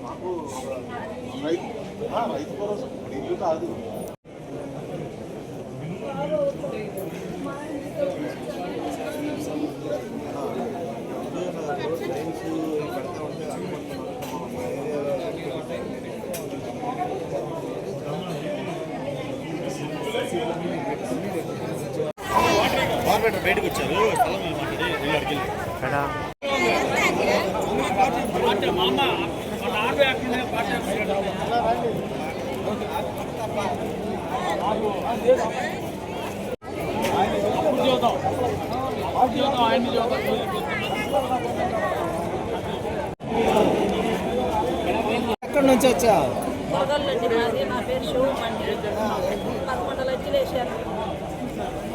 మాకు రైతు ఆ, రైతు భరోసా ఇప్పుడు ఇల్లు కాదు బయటకు వచ్చారు. స్థలం ఎక్కడి? నుంచి వచ్చా నా పేరు శివమండి పదకొండు లక్షలు వేసారు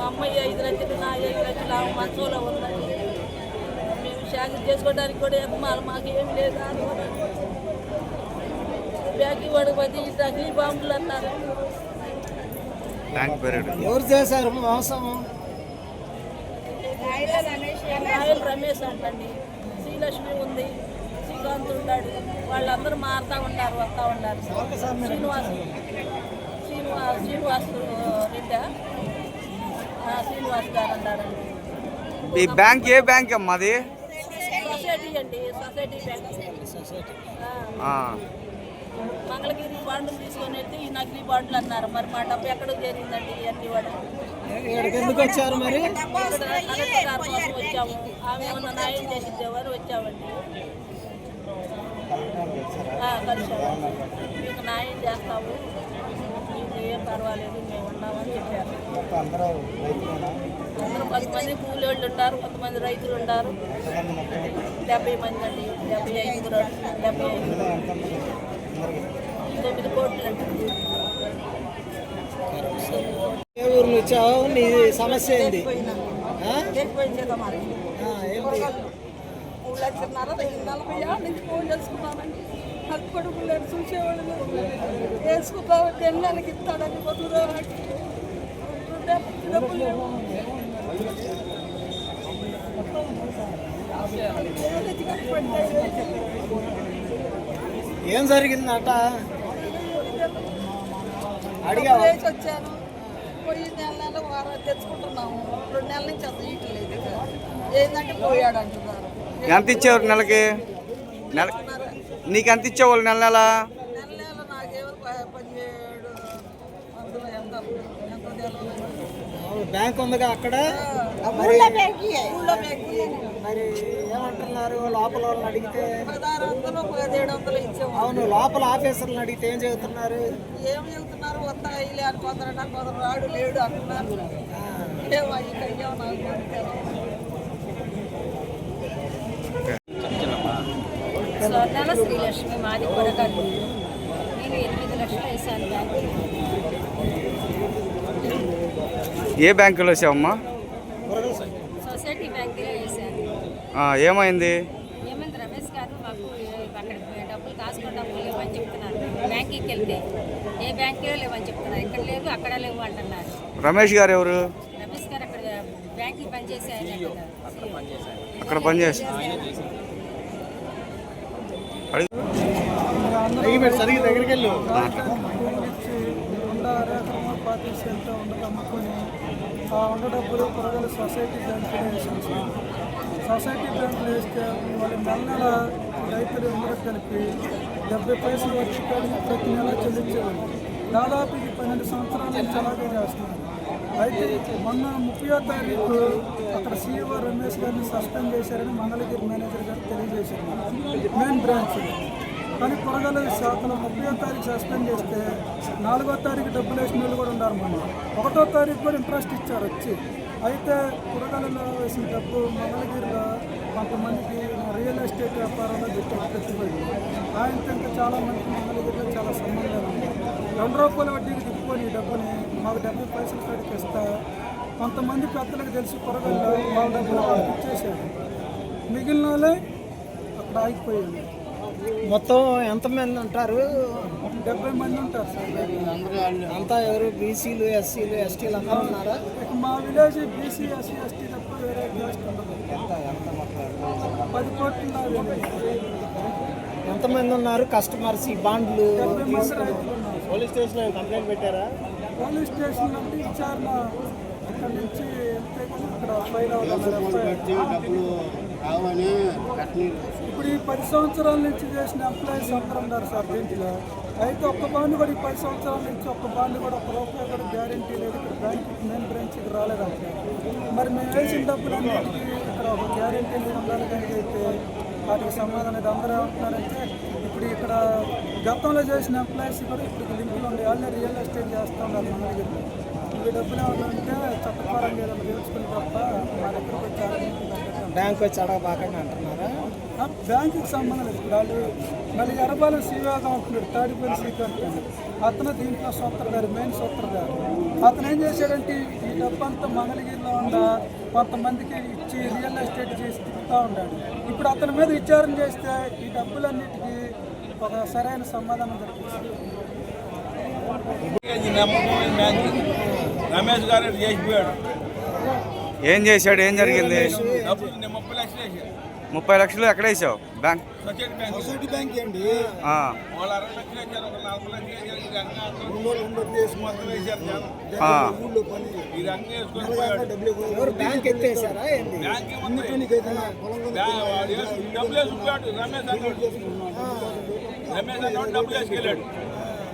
మా అమ్మాయి ఐదు లక్షలు నా ఐదు లక్షలు ఆమె మంచంలో ఉందండి మేము షాకి చేసుకోవడానికి కూడా ఎక్కమాలి మాకు ఏం లేదు బ్యాగ్ వాడు పది నకిలీ బాంబులు అన్నారు. ఎవరు చేశారు? మోసం? రాయల్ రమేష్ అంటండి. శ్రీలక్ష్మి ఉంది శ్రీకాంత్ ఉన్నాడు వాళ్ళందరూ మారుతూ ఉంటారు వస్తూ ఉంటారు శ్రీనివాస్ శ్రీనివాస్ శ్రీనివాస్ రెడ్డి. శ్రీనివాస్ గారు అన్నారండి ఈ బ్యాంక్ ఏ బ్యాంక్ అమ్మా అది? సొసైటీ అండి సొసైటీ బ్యాంక్. ఆ, ఆ, మంగళగిరి బాండ్లు తీసుకొని వెళ్తే ఈ నకిలీ బాండ్లు అన్నారు. మరి మా డబ్బు చేరిందండి ఇవన్నీ కూడా? ఇక్కడికి ఎందుకు వచ్చారు మరి? ఇక్కడ కలెక్టర్ గారి కోసం వచ్చాము ఆమె ఏమన్నా న్యాయం చేసిద్దేవారు వచ్చామండి? ఆ, కలిసాము మీకు న్యాయం చేస్తాము. ఏం పర్వాలేదు మేము ఉన్నామని చెప్పారు. అందరూ రైతులేనా? అందరూ కొంతమంది ఉంటారు కొంతమంది రైతులు ఉంటారు డెబ్బై మంది అండి డెబ్బై ఐదు డెబ్బై ఐదు. తొమ్మిది కోట్లు ఏ ఊరు వచ్చావు? నీ సమస్య ఏంది? మూడు లక్షన్నర నలభై ఏళ్ళ నుంచి ఫోన్ చేసుకున్నామండి నాకు కొడుకు లేడు చూసేవాళ్ళు లేరు. వేసుకుంటామంటే నెలకి ఇస్తాడని బతుకుదా డబ్బులు లేవు. ఏం జరిగిందట? వచ్చాను. పోయి నెల నెల వారం తెచ్చుకుంటున్నాము. రెండు నెలల నుంచి అసలు ఇట్లేదు ఏంటంటే పోయాడు అంటున్నారు. ఎంత ఇచ్చేవారు నెలకి? నెల నీకు ఎంత ఇచ్చేవాళ్ళు నెల నెల. బ్యాంక్ ఉందిగా అక్కడ? మరి ఏమంటున్నారు? లోపల వాళ్ళని అడిగితే? పదహారు వందలు పదిహేడు వందలు ఇచ్చాము అవును లోపల ఆఫీసర్లను అడిగితే ఏం చెబుతున్నారు ఏం చెబుతున్నారు వస్తా ఇల్లు అని కొందరట కొందరు రాడు లేడు అంటున్నారు ఏమో ఇక అయ్యావు నాకు కూడా తెలియదు. స్వర్ణాల శ్రీలక్ష్మి మాది కొరగాలి నేను ఎనిమిది లక్షలు వేసాను బ్యాంకు. ఏ బ్యాంకులో వచ్చావమ్మా సొసైటీ బ్యాంకులో వేసాను. ఆ, ఏమైంది? ఏమైంది రమేష్ గారు మాకు అక్కడ డబ్బులు కాసుకున్న డబ్బులు లేవని చెప్తున్నారు. బ్యాంకుకి వెళ్తే ఏ బ్యాంకులో లేవని చెప్తున్నారు. ఇక్కడ లేవు అక్కడ లేవు అంటున్నారు. రమేష్ గారు ఎవరు? రమేష్ గారు అక్కడ బ్యాంకుకి పనిచేసే ఆయన అక్కడ పనిచేసి సరిగ్గా దగ్గరికి వెళ్ళు. ఉండ రేఖమ్మ పార్టీ సెంటర్ ఉండగా అమ్ముకొని ఆ ఉండ డబ్బులు కూరగాయల సొసైటీ బ్యాంకులో వేసాను సొసైటీ బ్యాంకులో వేస్తే వాళ్ళు నెల నెల రైతులు అందరూ కలిపి డెబ్బై పైసలు వచ్చి ప్రతి నెల చెల్లించేవాళ్ళు. దాదాపు ఇది పన్నెండు సంవత్సరాల నుంచి అలాగే చేస్తున్నారు. అయితే మొన్న ముప్పయో తారీఖు అక్కడ సీఈఓ రమేష్ గారిని సస్పెండ్ చేశారని మంగళగిరి మేనేజర్ గారు తెలియజేశారు. Main branch. కానీ కూరగాయల శాఖలో ముప్పయో తారీఖు సస్పెండ్ చేస్తే నాలుగో తారీఖు డబ్బులు వేసిన వాళ్ళు కూడా ఉన్నారు మొన్న. ఒకటో తారీఖు కూడా ఇంట్రెస్ట్ ఇచ్చారు వచ్చి. అయితే కూరగాయలలో వేసిన డబ్బు మంగళగిరిలో కొంతమందికి రియల్ ఎస్టేట్ వ్యాపారంలో పెట్టుబడి. ఆయనతో ఇంకా చాలా మంగళగిరిలో చాలా సంబంధాలు ఉన్నాయి. రెండు రూపాయల వడ్డీకి తిప్పుకొని ఈ డబ్బుని మాకు డెబ్బై పైసలు కాడికి ఇస్తా కొంతమంది పెద్దలకు తెలిసి కూరగాయలు వాళ్ళ డబ్బులు వాళ్ళకి ఇచ్చేసారు మిగిలిన వాళ్ళే అక్కడ ఆగిపోయారు. మొత్తం ఎంతమంది ఉంటారు? డెబ్బై మంది ఉంటారు సార్. అంతా ఎవరు బీసీలు ఎస్సీలు ఎస్టీలు అందరూ ఉన్నారా? ఇక మా విలేజ్ బీసీ ఎస్సీ ఎస్టీ తప్ప వేరే ఉండదు. పది కోట్ల ఎంతమంది ఉన్నారు? కస్టమర్స్ ఈ బాండ్లు డెబ్బై పోలీస్ స్టేషన్ కంప్లైంట్ పెట్టారా? పోలీస్ స్టేషన్ నుండి విచారణ ఇక్కడ నుంచి వెళ్తే ఇప్పుడు ఈ పది సంవత్సరాల నుంచి చేసిన ఎంప్లాయీస్ అందరూ ఉన్నారు సార్ దీంట్లో. అయితే ఒక్క బాండ్ కూడా ఈ పది సంవత్సరాల నుంచి ఒక్క బాండ్ కూడా ఒక రూపాయి కూడా గ్యారంటీ లేదు. ఇక్కడ బ్యాంక్ మెయిన్ బ్రాంచ్కి రాలేదంట మరి మేము వేసిన డబ్బులు అన్నిటికీ ఇక్కడ ఒక గ్యారంటీ లేదు ఉండాలి అయితే వాటికి సమాధానం ఇది అందరూ ఏమంటున్నారంటే గతంలో చేసిన ఎంప్లాయీస్ కూడా ఇప్పుడు లింకులు ఉండే వాళ్ళే రియల్ ఎస్టేట్ చేస్తూ ఉన్నారు మంగళగిరిలో ఇవి డబ్బులు ఉంటే చట్టపరంగా ఏదైనా తెలుసుకుని తప్ప మా దగ్గరకు వచ్చి బ్యాంక్ వచ్చి అడగబాకండి అంటున్నారా? బ్యాంకుకి సంబంధం లేదు. ఇప్పుడు వాళ్ళు మళ్ళీ ఎర్రబాల సీవాగా ఉంటున్నాడు తాడిపల్లి శ్రీకాంత్ అతను దీంట్లో సూత్రధారి మెయిన్ సూత్రధారి అతను ఏం చేశాడంటే ఈ డబ్బు అంతా మంగళగిరిలో ఉన్న కొంతమందికి ఇచ్చి రియల్ ఎస్టేట్ చేసి తిప్పుతూ ఉన్నాడు ఇప్పుడు అతని మీద విచారణ చేస్తే ఈ డబ్బులన్నిటికీ ఒక సరైన సమాధానం దొరికింది. రమేష్ గారు చేసిపోయాడు ఏం చేశాడు? ఏం జరిగింది? ముప్పై లక్షలు వేసాను ముప్పై లక్షలు ఎక్కడ వేసావు? బ్యాంక్? సొసైటీ బ్యాంక్ అండి. ఆ, వాళ్ళు అరవై లక్షలు వేసారు ఒక నలభై లక్షలు వేసారు ఈ రంగా మొత్తం వేసారు జనం. ఆ. ఈ రంగా వేసుకొని పోయాడు. ఎవరు బ్యాంక్ ఎత్తేసారా డబ్బులు వేసుకున్నాడు రమేష్ రమేష్ అన్నాడు డబ్బులు వేసుకెళ్ళాడు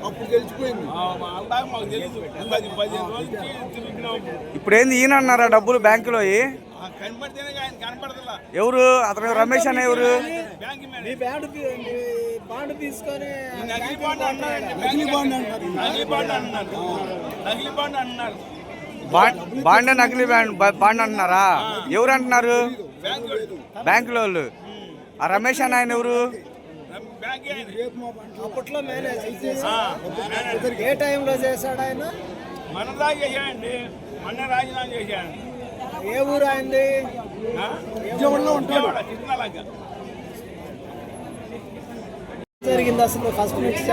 అప్పుడు తెలిసిపోయింది అంతా మాకు తెలుసు. పది పదిహేను రోజుల నుంచి తిరుగుతున్నాం. ఇప్పుడు ఏంది ఈయన అన్నారా డబ్బులు బ్యాంకులో ఆ కనపడితేనే ఆయన కనపడదులా ఎవరు? అతను రమేష్ అనే ఎవరు? బ్యాంక్ మీ మేనేజర్ బ్యాండ్ బాండ్ తీసుకొని నకిలీ బాండ్ నకిలీ బాండ్ అంటారు నకిలీ బాండ్ అంటున్నారు నకిలీ బాండ్ అంటున్నారు బాండ్ బాండ్ నకిలీ బాండ్ బ- బాండ్ అంటున్నారా? ఎవరు అంటున్నారు? బ్యాంక్ బ్యాంకులో వాళ్ళు ఆ రమేష్ అన్న ఆయన ఎవరు? బ్యాంక్ అప్పట్లో మేనేజ్ ఏ టైంలో చేశాడు ఆయన? మన దాకా చేయండి మొన్న రాజీనామా చేశాను ఏ ఊరు ఆయనది? విజయవాడలో ఉంటాడు. కృష్ణాలంక జరిగింది అసలు? ఫస్ట్ నుంచి